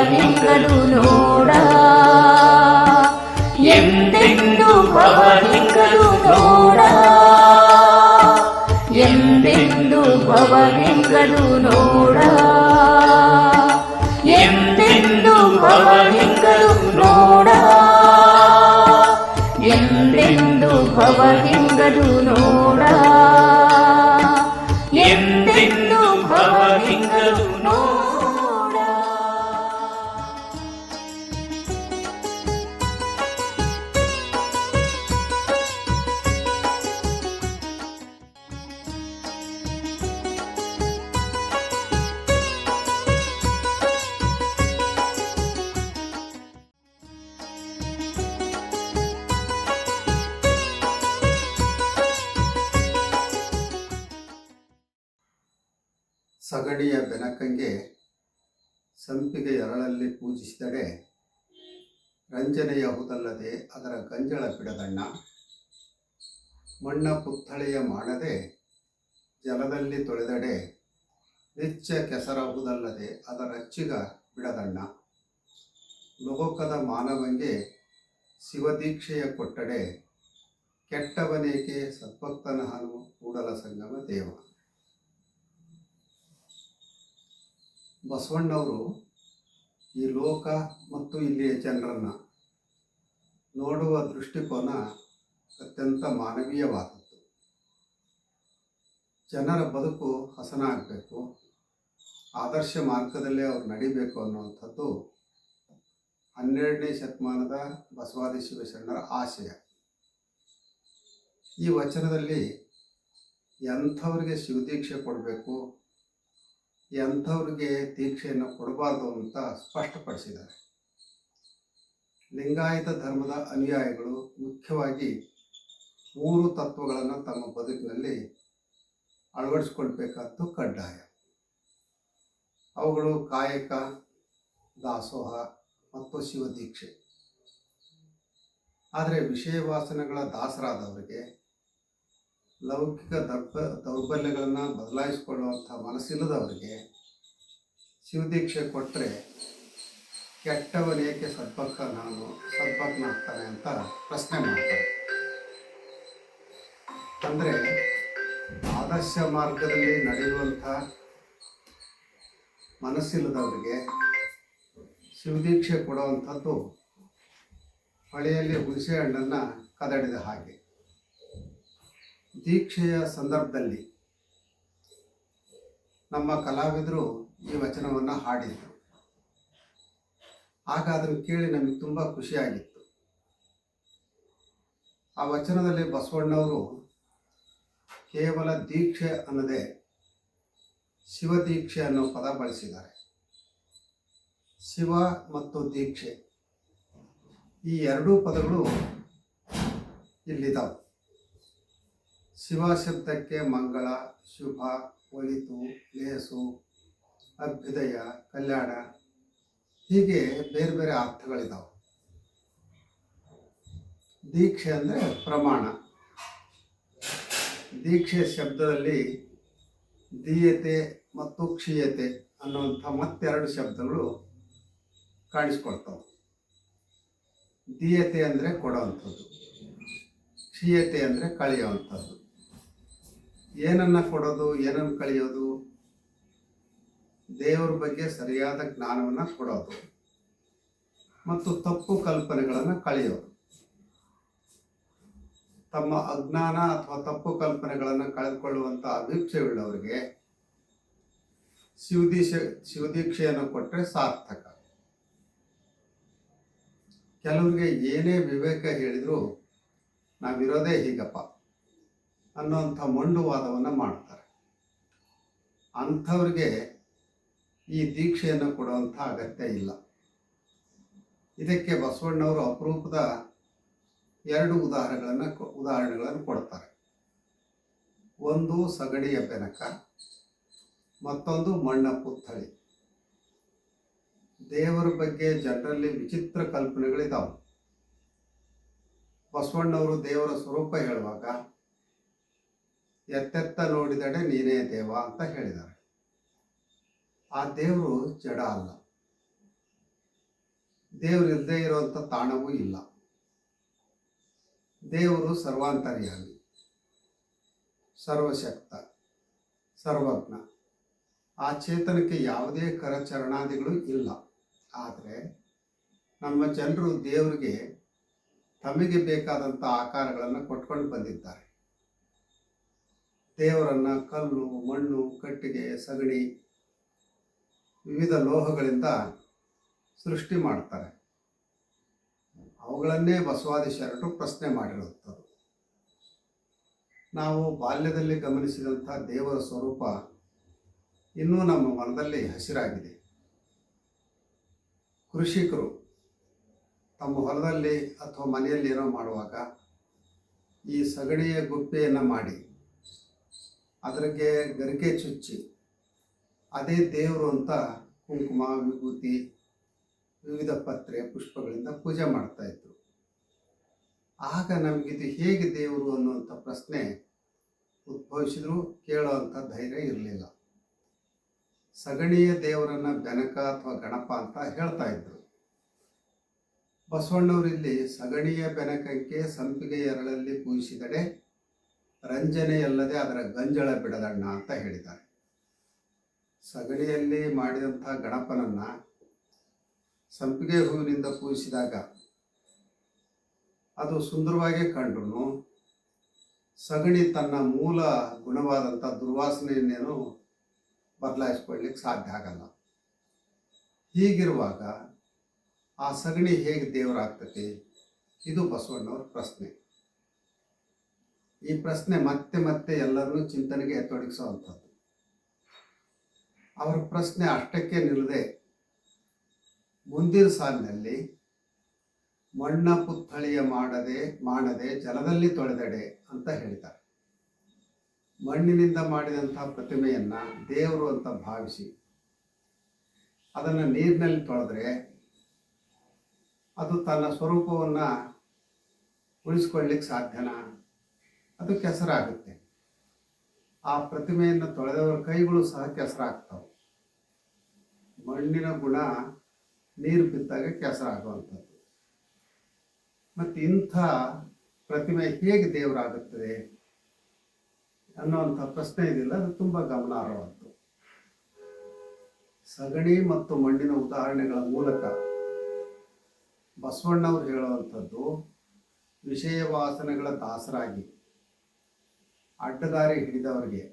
ಭವಲಿಂಗಲು ನೋಡ ಎಂದೆಂದು ಭವಲಿಂಗಲು ನೋಡ ಎಂದೆಂದು ಭವಲಿಂಗಲು ನೋಡ ಎಂದೆಂದು ಭವಲಿಂಗಲು ನೋಡ ಎಂದೆಂದು ಭವಲಿಂಗಲು ಬೆನಕಂಗೆ ಸಂಪಿಗೆ ಎರಳಲ್ಲಿ ಪೂಜಿಸಿದರೆ ರಂಜನೆಯ ಹುದಲ್ಲದೆ ಅದರ ಗಂಜಳ ಬಿಡದಣ್ಣ ಮಣ್ಣ ಪುತ್ಥಳೆಯ ಮಾಡದೆ ಜಲದಲ್ಲಿ ತೊಳೆದಡೆ ನಿಚ್ಚ ಕೆಸರಹುದಲ್ಲದೆ ಅದರ ಅಚ್ಚಿಗ ಬಿಡದಣ್ಣ ಲೋಕದ ಮಾನವಂಗೆ ಶಿವದೀಕ್ಷೆಯ ಕೊಟ್ಟಡೆ, ಕೆಟ್ಟವನೇಕೆ ಸದ್ಭಕ್ತನ ಹನು ಕೂಡಲ ಸಂಗಮ ದೇವ. ಬಸವಣ್ಣವರು ಈ ಲೋಕ ಮತ್ತು ಇಲ್ಲಿಯ ಜನರನ್ನು ನೋಡುವ ದೃಷ್ಟಿಕೋನ ಅತ್ಯಂತ ಮಾನವೀಯವಾದದ್ದು. ಜನರ ಬದುಕು ಹಸನಾಗಬೇಕು, ಆದರ್ಶ ಮಾರ್ಗದಲ್ಲೇ ಅವ್ರು ನಡಿಬೇಕು ಅನ್ನುವಂಥದ್ದು ಹನ್ನೆರಡನೇ ಶತಮಾನದ ಬಸವಾದಿ ಶಿವಶರಣರ ಆಶಯ. ಈ ವಚನದಲ್ಲಿ ಎಂಥವ್ರಿಗೆ ಶಿವದೀಕ್ಷೆ ಕೊಡಬೇಕು ಎಂಥವ್ರಿಗೆ ದೀಕ್ಷೆಯನ್ನು ಕೊಡಬಾರ್ದು ಅಂತ ಸ್ಪಷ್ಟಪಡಿಸಿದ್ದಾರೆ. ಲಿಂಗಾಯತ ಧರ್ಮದ ಅನುಯಾಯಿಗಳು ಮುಖ್ಯವಾಗಿ ಮೂರು ತತ್ವಗಳನ್ನು ತಮ್ಮ ಬದುಕಿನಲ್ಲಿ ಅಳವಡಿಸ್ಕೊಳ್ಬೇಕಾದ್ದು ಕಡ್ಡಾಯ. ಅವುಗಳು ಕಾಯಕ, ದಾಸೋಹ ಮತ್ತು ಶಿವದೀಕ್ಷೆ. ಆದರೆ ವಿಷಯ ವಾಸನೆಗಳ ದಾಸರಾದವರಿಗೆ ಲೌಕಿಕ ದರ್ಪ, ದೌರ್ಬಲ್ಯಗಳನ್ನು ಬದಲಾಯಿಸಿಕೊಳ್ಳುವಂಥ ಮನಸ್ಸಿಲ್ಲದವರಿಗೆ ಶಿವದೀಕ್ಷೆ ಕೊಟ್ಟರೆ ಕೆಟ್ಟವನೇಕೆ ಸದ್ಭಕ್ತ ನಾನು ಸದ್ಭಕ್ತನಾಗ್ತಾನೆ ಅಂತ ಪ್ರಶ್ನೆ ಮಾಡ್ತಾರೆ. ಅಂದರೆ ಆದರ್ಶ ಮಾರ್ಗದಲ್ಲಿ ನಡೆಯುವಂಥ ಮನಸ್ಸಿಲ್ಲದವರಿಗೆ ಶಿವದೀಕ್ಷೆ ಕೊಡುವಂಥದ್ದು ಹೊಳೆಯಲ್ಲಿ ಹುಣಸೆ ಹಣ್ಣನ್ನು ಕದಡಿದ ಹಾಗೆ. ದೀಕ್ಷೆಯ ಸಂದರ್ಭದಲ್ಲಿ ನಮ್ಮ ಕಲಾವಿದರು ಈ ವಚನವನ್ನು ಹಾಡಿದರು. ಆಗ ಅದನ್ನು ಕೇಳಿ ನಮಗೆ ತುಂಬ ಖುಷಿಯಾಗಿತ್ತು. ಆ ವಚನದಲ್ಲಿ ಬಸವಣ್ಣವರು ಕೇವಲ ದೀಕ್ಷೆ ಅನ್ನದೇ ಶಿವದೀಕ್ಷೆ ಅನ್ನೋ ಪದ ಬಳಸಿದ್ದಾರೆ. ಶಿವ ಮತ್ತು ದೀಕ್ಷೆ ಈ ಎರಡೂ ಪದಗಳು ಇಲ್ಲಿದ್ದಾವೆ ಶಿವ ಶಬ್ದಕ್ಕೆ ಮಂಗಳ, ಶುಭ, ಒಳಿತು, ಲೇಸು, ಅಭ್ಯುದಯ, ಕಲ್ಯಾಣ. ಹೀಗೆ ಬೇರೆ ಬೇರೆ ಅರ್ಥಗಳಿದ್ದಾವೆ ದೀಕ್ಷೆ ಅಂದರೆ ಪ್ರಮಾಣ. ದೀಕ್ಷೆ ಶಬ್ದದಲ್ಲಿ ದೀಯತೆ ಮತ್ತು ಕ್ಷೀಯತೆ ಅನ್ನುವಂಥ ಮತ್ತೆರಡು ಶಬ್ದಗಳು ಕಾಣಿಸ್ಕೊಳ್ತಾವೆ. ದೀಯತೆ ಅಂದರೆ ಕೊಡೋವಂಥದ್ದು. ಕ್ಷೀಯತೆ ಅಂದರೆ ಕಳೆಯುವಂಥದ್ದು. ಏನನ್ನು ಕೊಡೋದು, ಏನನ್ನು ಕಳೆಯೋದು, ದೇವರ ಬಗ್ಗೆ ಸರಿಯಾದ ಜ್ಞಾನವನ್ನು ಕೊಡೋದು, ಮತ್ತು ತಪ್ಪು ಕಲ್ಪನೆಗಳನ್ನು ಕಳೆಯೋದು. ತಮ್ಮ ಅಜ್ಞಾನ ಅಥವಾ ತಪ್ಪು ಕಲ್ಪನೆಗಳನ್ನು ಕಳೆದುಕೊಳ್ಳುವಂಥ ಅಭಿಕ್ಷೆಯುಳ್ಳವರಿಗೆ ಶಿವದೀಕ್ಷೆ, ಶಿವದೀಕ್ಷೆಯನ್ನು ಕೊಟ್ಟರೆ ಸಾರ್ಥಕ. ಕೆಲವರಿಗೆ ಏನೇ ವಿವೇಕ ಹೇಳಿದರೂ ನಾವಿರೋದೇ ಹೀಗಪ್ಪ. ಅನ್ನೋಂಥ ಮೊಂಡುವಾದವನ್ನು ಮಾಡ್ತಾರೆ. ಅಂಥವ್ರಿಗೆ ಈ ದೀಕ್ಷೆಯನ್ನು ಕೊಡುವಂಥ ಅಗತ್ಯ ಇಲ್ಲ. ಇದಕ್ಕೆ ಬಸವಣ್ಣವರು ಅಪರೂಪದ ಎರಡು ಉದಾಹರಣೆಗಳನ್ನು ಉದಾಹರಣೆಗಳನ್ನು ಕೊಡ್ತಾರೆ. ಒಂದು ಸಗಡಿಯ ಬೆನಕ, ಮತ್ತೊಂದು ಮಣ್ಣ ಪುತ್ಥಳಿ. ದೇವರ ಬಗ್ಗೆ ಜನರಲ್ಲಿ ವಿಚಿತ್ರ ಕಲ್ಪನೆಗಳಿದಾವೆ. ಬಸವಣ್ಣವರು ದೇವರ ಸ್ವರೂಪ ಹೇಳುವಾಗ ಎತ್ತೆತ್ತ ನೋಡಿದಡೆ ನೀನೇ ದೇವ ಅಂತ ಹೇಳಿದ್ದಾರೆ. ಆ ದೇವರು ಜಡ ಅಲ್ಲ. ದೇವರಿಲ್ಲದೆ ಇರುವಂಥ ತಾಣವೂ ಇಲ್ಲ. ದೇವರು ಸರ್ವಾಂತರ್ಯಾಮಿ, ಸರ್ವಶಕ್ತ, ಸರ್ವಜ್ಞ. ಆ ಚೇತನಕ್ಕೆ ಯಾವುದೇ ಕರಚರಣಾದಿಗಳು ಇಲ್ಲ. ಆದರೆ ನಮ್ಮ ಜನರು ದೇವರಿಗೆ ತಮಗೆ ಬೇಕಾದಂಥ ಆಕಾರಗಳನ್ನು ಕೊಟ್ಕೊಂಡು ಬಂದಿದ್ದಾರೆ. ದೇವರನ್ನು ಕಲ್ಲು, ಮಣ್ಣು, ಕಟ್ಟಿಗೆ, ಸಗಣಿ ವಿವಿಧ ಲೋಹಗಳಿಂದ ಸೃಷ್ಟಿ ಮಾಡ್ತಾರೆ ಅವುಗಳನ್ನೇ ಬಸವಾದಿ ಶರಣರು ಪ್ರಶ್ನೆ ಮಾಡಿರುತ್ತದೆ ನಾವು ಬಾಲ್ಯದಲ್ಲಿ ಗಮನಿಸಿದಂಥ ದೇವರ ಸ್ವರೂಪ ಇನ್ನೂ ನಮ್ಮ ಮನದಲ್ಲಿ ಹಸಿರಾಗಿದೆ. ಕೃಷಿಕರು ತಮ್ಮ ಹೊಲದಲ್ಲಿ ಅಥವಾ ಮನೆಯಲ್ಲಿ ಏನೋ ಮಾಡುವಾಗ ಈ ಸಗಣಿಯ ಗುಪ್ಪೆಯನ್ನು ಮಾಡಿ ಅದ್ರಿಗೆ ಗರಿಕೆ ಚುಚ್ಚಿ, ಅದೇ ದೇವರು ಅಂತ ಕುಂಕುಮ, ವಿಭೂತಿ, ವಿವಿಧ ಪತ್ರೆ, ಪುಷ್ಪಗಳಿಂದ ಪೂಜೆ ಮಾಡ್ತಾಯಿದ್ರು ಆಗ ನಮಗಿದು ಹೇಗೆ ದೇವರು ಅನ್ನುವಂಥ ಪ್ರಶ್ನೆ ಉದ್ಭವಿಸಿದ್ರು ಕೇಳೋವಂಥ ಧೈರ್ಯ ಇರಲಿಲ್ಲ. ಸಗಣಿಯ ದೇವರನ್ನ ಬೆನಕ ಅಥವಾ ಗಣಪ ಅಂತ ಹೇಳ್ತಾ ಇದ್ರು. ಬಸವಣ್ಣವರಿಲ್ಲಿ ಸಗಣಿಯ ಬೆನಕಕ್ಕೆ ಸಂಪಿಗೆ ಎರಳಲ್ಲಿ ಪೂಜಿಸಿದಡೆ ರಂಜನೆಯಲ್ಲದೆ ಅದರ ಗಂಜಳ ಬಿಡದಣ್ಣ ಅಂತ ಹೇಳಿದ್ದಾರೆ. ಸಗಣಿಯಲ್ಲಿ ಮಾಡಿದಂಥ ಗಣಪನನ್ನ ಸಂಪಿಗೆ ಹೂವಿನಿಂದ ಪೂಜಿಸಿದಾಗ ಅದು ಸುಂದರವಾಗಿ ಕಂಡ್ರು ಸಗಣಿ ತನ್ನ ಮೂಲ ಗುಣವಾದಂಥ ದುರ್ವಾಸನೆಯನ್ನೇನು ಬದಲಾಯಿಸ್ಕೊಳ್ಳಿಕ್ಕೆ ಸಾಧ್ಯ ಆಗಲ್ಲ. ಹೀಗಿರುವಾಗ ಆ ಸಗಣಿ ಹೇಗೆ ದೇವರಾಗ್ತತಿ ಇದು ಬಸವಣ್ಣವ್ರ ಪ್ರಶ್ನೆ. ಈ ಪ್ರಶ್ನೆ ಮತ್ತೆ ಮತ್ತೆ ಎಲ್ಲರನ್ನೂ ಚಿಂತನೆಗೆ ತೊಡಗಿಸುವಂಥದ್ದು ಅವರ ಪ್ರಶ್ನೆ ಅಷ್ಟಕ್ಕೆ ನಿಲ್ಲದೆ ಮುಂದಿನ ಸಾಲಿನಲ್ಲಿ ಮಣ್ಣ ಪುತ್ಥಳಿಯ ಮಾಡದೆ ಮಾಡದೆ, ಜಲದಲ್ಲಿ ತೊಳೆದಡೆ ಅಂತ ಹೇಳ್ತಾರೆ ಮಣ್ಣಿನಿಂದ ಮಾಡಿದಂಥ ಪ್ರತಿಮೆಯನ್ನ ದೇವರು ಅಂತ ಭಾವಿಸಿ ಅದನ್ನು ನೀರಿನಲ್ಲಿ ತೊಳೆದ್ರೆ ಅದು ತನ್ನ ಸ್ವರೂಪವನ್ನು ಉಳಿಸ್ಕೊಳ್ಳಿಕ್ಕೆ ಸಾಧ್ಯನಾ? ಅದು ಕೆಸರಾಗುತ್ತೆ ಆ ಪ್ರತಿಮೆಯನ್ನು ತೊಳೆದವರ ಕೈಗಳು ಸಹ ಕೆಸರಾಗ್ತವೆ ಮಣ್ಣಿನ ಗುಣ ನೀರು ಬಿದ್ದಾಗ ಕೆಸರಾಗುವಂಥದ್ದು ಮತ್ತು ಇಂಥ ಪ್ರತಿಮೆ ಹೇಗೆ ದೇವರಾಗುತ್ತದೆ ಅನ್ನುವಂಥ ಪ್ರಶ್ನೆ ಇದಿಲ್ಲ, ಅದು ತುಂಬ ಗಮನಾರ್ಹವಾದ್ದು. ಸಗಣಿ ಮತ್ತು ಮಣ್ಣಿನ ಉದಾಹರಣೆಗಳ ಮೂಲಕ ಬಸವಣ್ಣವ್ರು ಹೇಳುವಂಥದ್ದು ವಿಷಯ ವಾಸನೆಗಳ ದಾಸರಾಗಿ. ಅಡ್ಡದಾರಿ ಹಿಡಿದವರಿಗೆ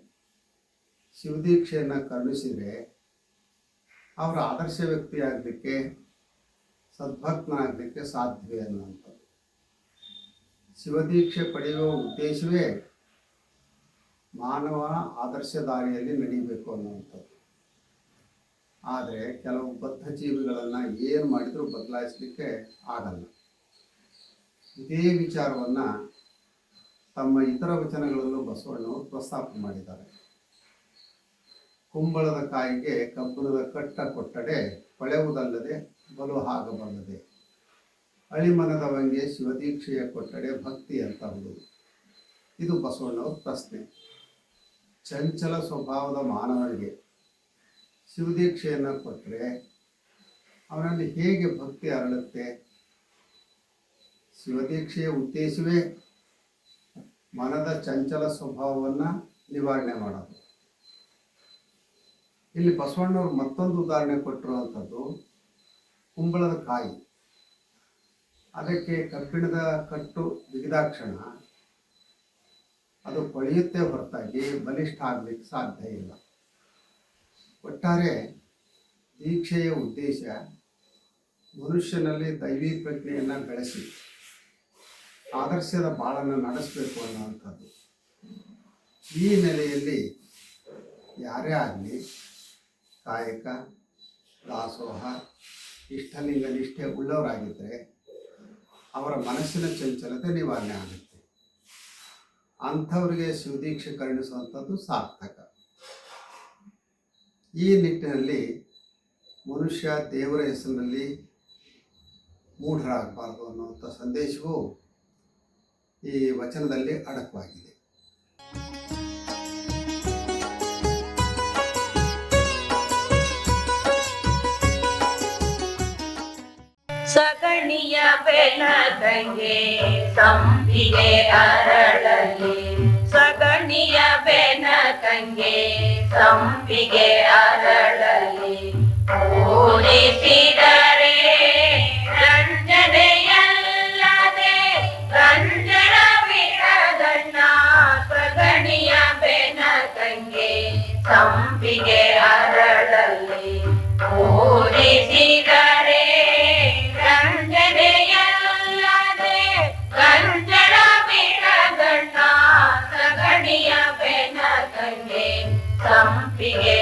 ಶಿವದೀಕ್ಷೆಯನ್ನು ಕರುಣಿಸಿದರೆ ಅವರ ಆದರ್ಶ ವ್ಯಕ್ತಿ ಆಗಲಿಕ್ಕೆ ಸದ್ಭಕ್ತನಾಗಲಿಕ್ಕೆ ಸಾಧ್ಯವೇ ಅನ್ನುವಂಥದ್ದು. ಶಿವದೀಕ್ಷೆ ಪಡೆಯುವ ಉದ್ದೇಶವೇ ಮಾನವ ಆದರ್ಶ ದಾರಿಯಲ್ಲಿ ನಡೀಬೇಕು ಅನ್ನುವಂಥದ್ದು. ಆದರೆ ಕೆಲವು ಬದ್ಧ ಜೀವಿಗಳನ್ನು ಏನು ಮಾಡಿದರೂ ಬದಲಾಯಿಸಲಿಕ್ಕೆ ಆಗಲ್ಲ. ಇದೇ ವಿಚಾರವನ್ನು ತಮ್ಮ ಇತರ ವಚನಗಳಲ್ಲೂ ಬಸವಣ್ಣವರು ಪ್ರಸ್ತಾಪ ಮಾಡಿದ್ದಾರೆ. ಕುಂಬಳದ ಕಾಯಿಗೆ ಕಬ್ಬಿಣದ ಕಟ್ಟ ಕೊಟ್ಟಡೆ ಪಳೆಯುವುದಲ್ಲದೆ ಬಲು ಹಾಗಬಲ್ಲದೆ. ಅಳಿಮನದ ಬಂಗೆ ಶಿವದೀಕ್ಷೆಯ ಕೊಟ್ಟಡೆ ಭಕ್ತಿ ಅಂತ ಹೌದು ಇದು ಬಸವಣ್ಣವ್ರ ಪ್ರಶ್ನೆ. ಚಂಚಲ ಸ್ವಭಾವದ ಮಾನವನಿಗೆ ಶಿವದೀಕ್ಷೆಯನ್ನು ಕೊಟ್ಟರೆ ಅವನಲ್ಲಿ ಹೇಗೆ ಭಕ್ತಿ ಅರಳುತ್ತೆ? ಶಿವದೀಕ್ಷೆಯ ಉದ್ದೇಶವೇ ಮನದ ಚಂಚಲ ಸ್ವಭಾವವನ್ನು ನಿವಾರಣೆ ಮಾಡೋದು. ಇಲ್ಲಿ ಬಸವಣ್ಣವ್ರು ಮತ್ತೊಂದು ಉದಾಹರಣೆ ಕೊಟ್ಟಿರುವಂಥದ್ದು ಕುಂಬಳದ ಕಾಯಿ. ಅದಕ್ಕೆ ಕಬ್ಬಿಣದ ಕಟ್ಟು ಬಿಗಿದಾಕ್ಷಣ, ಅದು ಕೊಳೆಯುತ್ತೆ ಹೊರತಾಗಿ ಬಲಿಷ್ಠ ಆಗಲಿಕ್ಕೆ ಸಾಧ್ಯ ಇಲ್ಲ. ಒಟ್ಟಾರೆ ದೀಕ್ಷೆಯ ಉದ್ದೇಶ ಮನುಷ್ಯನಲ್ಲಿ ದೈವಿ ಪ್ರಜ್ಞೆಯನ್ನು ಬೆಳೆಸಿ. ಆದರ್ಶದ ಬಾಳನ್ನು ನಡೆಸಬೇಕು ಅನ್ನುವಂಥದ್ದು. ಈ ನೆಲೆಯಲ್ಲಿ ಯಾರೇ ಆಗಲಿ, ಕಾಯಕ, ದಾಸೋಹ, ಇಷ್ಟಲಿಂಗ ನಿಷ್ಠೆ ಉಳ್ಳವರಾಗಿದ್ದರೆ ಅವರ ಮನಸ್ಸಿನ ಚಂಚಲತೆ ನಿವಾರಣೆ ಆಗುತ್ತೆ. ಅಂಥವರಿಗೆ ಶಿವದೀಕ್ಷೆ ಕರುಣಿಸುವಂಥದ್ದು ಸಾರ್ಥಕ. ಈ ನಿಟ್ಟಿನಲ್ಲಿ ಮನುಷ್ಯ ದೇವರ ಹೆಸರಿನಲ್ಲಿ ಮೂಢರಾಗಬಾರ್ದು ಅನ್ನುವಂಥ ಸಂದೇಶವು ಈ ವಚನದಲ್ಲಿ ಅಡಕವಾಗಿದೆ. ಸಗಣಿಯ ಬೆನದಂಗೆ ಸಂಪಿಗೆ ಅರಳಲಿ. ಸಗಣಿಯ ಬೆನದಂಗೆ ಸಂಪಿಗೆ ಅರಳಲಿ. ಪೂಜಿಸಿದರೆ ಸಂಪಿಗೆ ಅರಳಲ್ಲಿ ಪೂಜಿಸಿದರೆ ರಂಜನೆಯಲ್ಲದೆ ಕಂಜಳ ಬಿಡಗಣ್ಣ ಸಗಣಿಯ ಬೆನಕಂಗೆ ಸಂಪಿಗೆ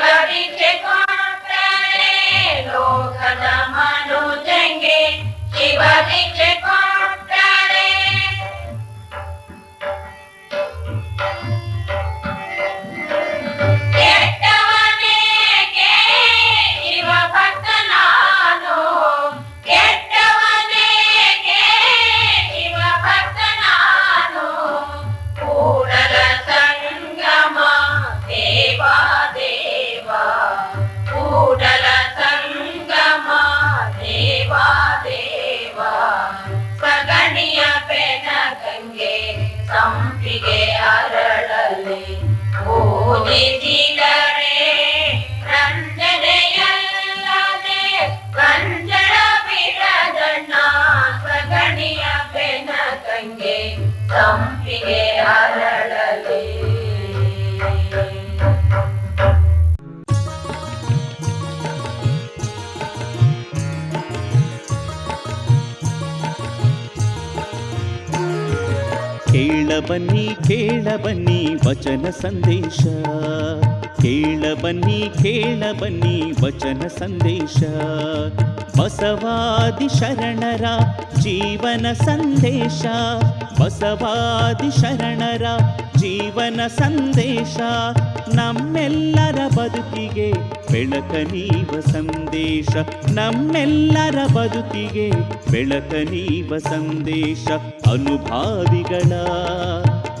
ಶಿವದೀಕ್ಷೆ ಬನ್ನಿ ಕೇಳಬನ್ನಿ ವಚನ ಸಂದೇಶ. ಕೇಳಬನ್ನಿ ಕೇಳಬನ್ನಿ ಕೇಳ ಬನ್ನಿ ವಚನ ಸಂದೇಶ. ಬಸವಾದಿ ಶರಣರ ಜೀವನ ಸಂದೇಶ. ಬಸವಾದಿ ಶರಣರ ಜೀವನ ಸಂದೇಶ. ನಮ್ಮೆಲ್ಲರ ಬದುಕಿಗೆ ಬೆಳಕ ನೀವ ಸಂದೇಶ. ನಮ್ಮೆಲ್ಲರ ಬದುಕಿಗೆ ಬೆಳಕ ನೀವ ಸಂದೇಶ. ಅನುಭಾವಿಗಳ